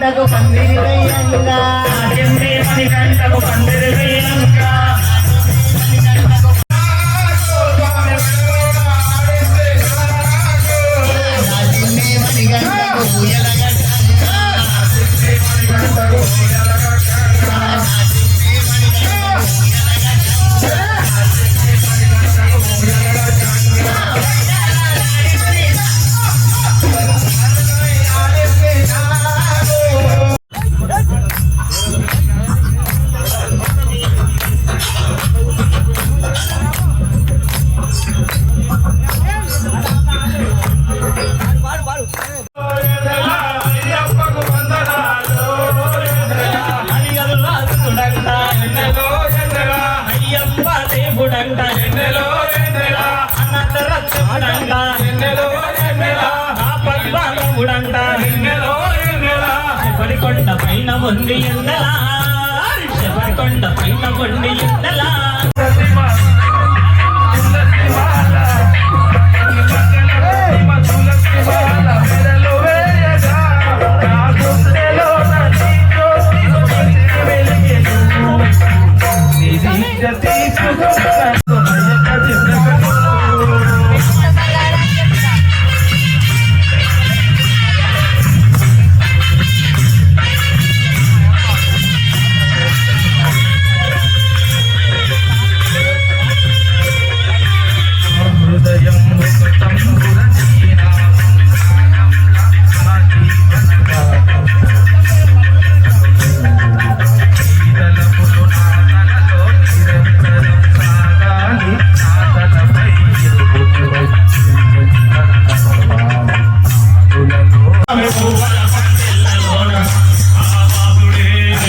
தகு பந்திரிடையங்கா శబరికొండ పైన ఉంది ఎండలా శబరికొండ పైన ఉంది ఎండలా